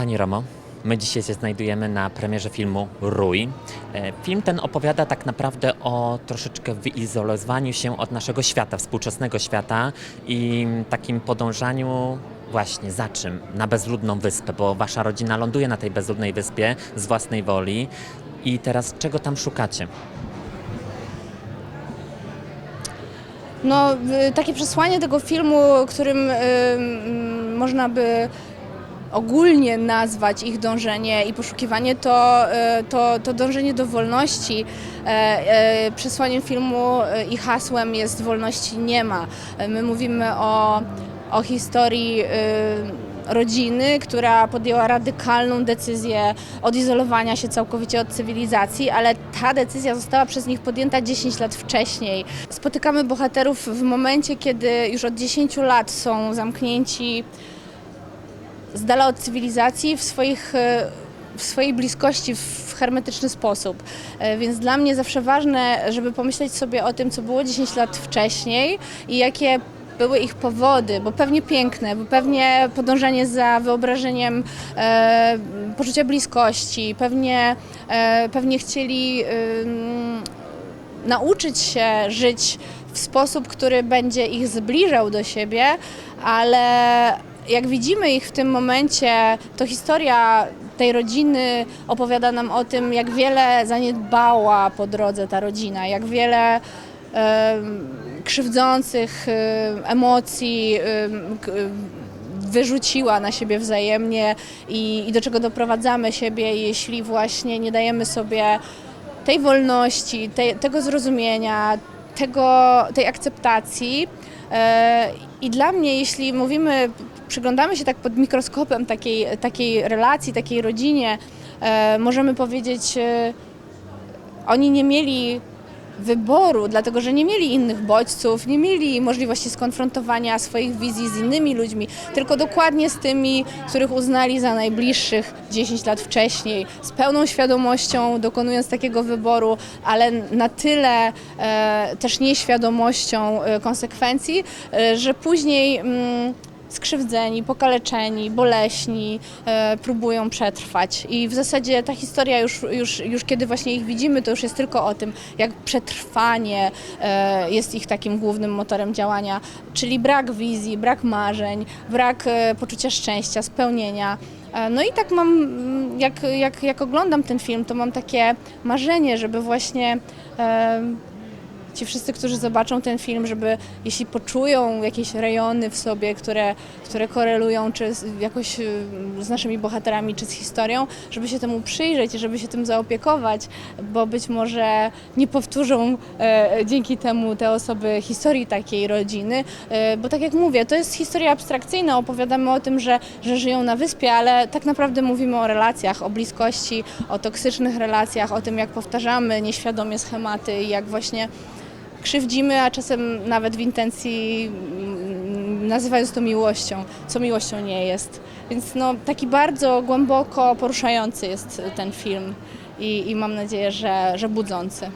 Pani Romo, my dzisiaj się znajdujemy na premierze filmu Rój. E, Film ten opowiada tak naprawdę o troszeczkę wyizolowaniu się od naszego świata, współczesnego świata i takim podążaniu właśnie za czym? Na bezludną wyspę, bo wasza rodzina ląduje na tej bezludnej wyspie z własnej woli. I teraz czego tam szukacie? No, y, takie przesłanie tego filmu, którym y, można by ogólnie nazwać ich dążenie i poszukiwanie, to, y, to, to dążenie do wolności. E, e, Przesłaniem filmu i hasłem jest wolności nie ma. E, My mówimy o, o historii rodziny, która podjęła radykalną decyzję odizolowania się całkowicie od cywilizacji, ale ta decyzja została przez nich podjęta 10 lat wcześniej. Spotykamy bohaterów w momencie, kiedy już od 10 lat są zamknięci z dala od cywilizacji w swoich e, w swojej bliskości w hermetyczny sposób. E, Więc dla mnie zawsze ważne, żeby pomyśleć sobie o tym, co było 10 lat wcześniej i jakie były ich powody, bo pewnie piękne, bo pewnie podążanie za wyobrażeniem e, poczucia bliskości, pewnie, e, pewnie chcieli ym, nauczyć się żyć w sposób, który będzie ich zbliżał do siebie, ale jak widzimy ich w tym momencie, to historia tej rodziny opowiada nam o tym, jak wiele zaniedbała po drodze ta rodzina, jak wiele krzywdzących em, emocji wyrzuciła na siebie wzajemnie i, i do czego doprowadzamy siebie, jeśli właśnie nie dajemy sobie tej wolności, tego zrozumienia, tego, tej akceptacji. E, I dla mnie, jeśli mówimy, przyglądamy się tak pod mikroskopem takiej, takiej relacji, takiej rodzinie, e, możemy powiedzieć, e, oni nie mieli wyboru, dlatego że nie mieli innych bodźców, nie mieli możliwości skonfrontowania swoich wizji z innymi ludźmi, tylko dokładnie z tymi, których uznali za najbliższych 10 lat wcześniej, z pełną świadomością dokonując takiego wyboru, ale na tyle e, też nieświadomością e, konsekwencji, e, że później mm, skrzywdzeni, pokaleczeni, boleśni e, próbują przetrwać. I w zasadzie ta historia już, już, już kiedy właśnie ich widzimy, to już jest tylko o tym, jak przetrwanie e, jest ich takim głównym motorem działania, czyli brak wizji, brak marzeń, brak e, poczucia szczęścia, spełnienia. E, No i tak mam, jak, jak, jak oglądam ten film, to mam takie marzenie, żeby właśnie e, ci wszyscy, którzy zobaczą ten film, żeby jeśli poczują jakieś rejony w sobie, które, które korelują czy z, jakoś y, z naszymi bohaterami, czy z historią, żeby się temu przyjrzeć i żeby się tym zaopiekować, bo być może nie powtórzą e, dzięki temu te osoby historii takiej rodziny, e, bo tak jak mówię, to jest historia abstrakcyjna, opowiadamy o tym, że, że żyją na wyspie, ale tak naprawdę mówimy o relacjach, o bliskości, o toksycznych relacjach, o tym jak powtarzamy nieświadomie schematy i jak właśnie krzywdzimy, a czasem nawet w intencji mm, nazywając to miłością, co miłością nie jest. Więc no, taki bardzo głęboko poruszający jest ten film i, i mam nadzieję, że, że budzący.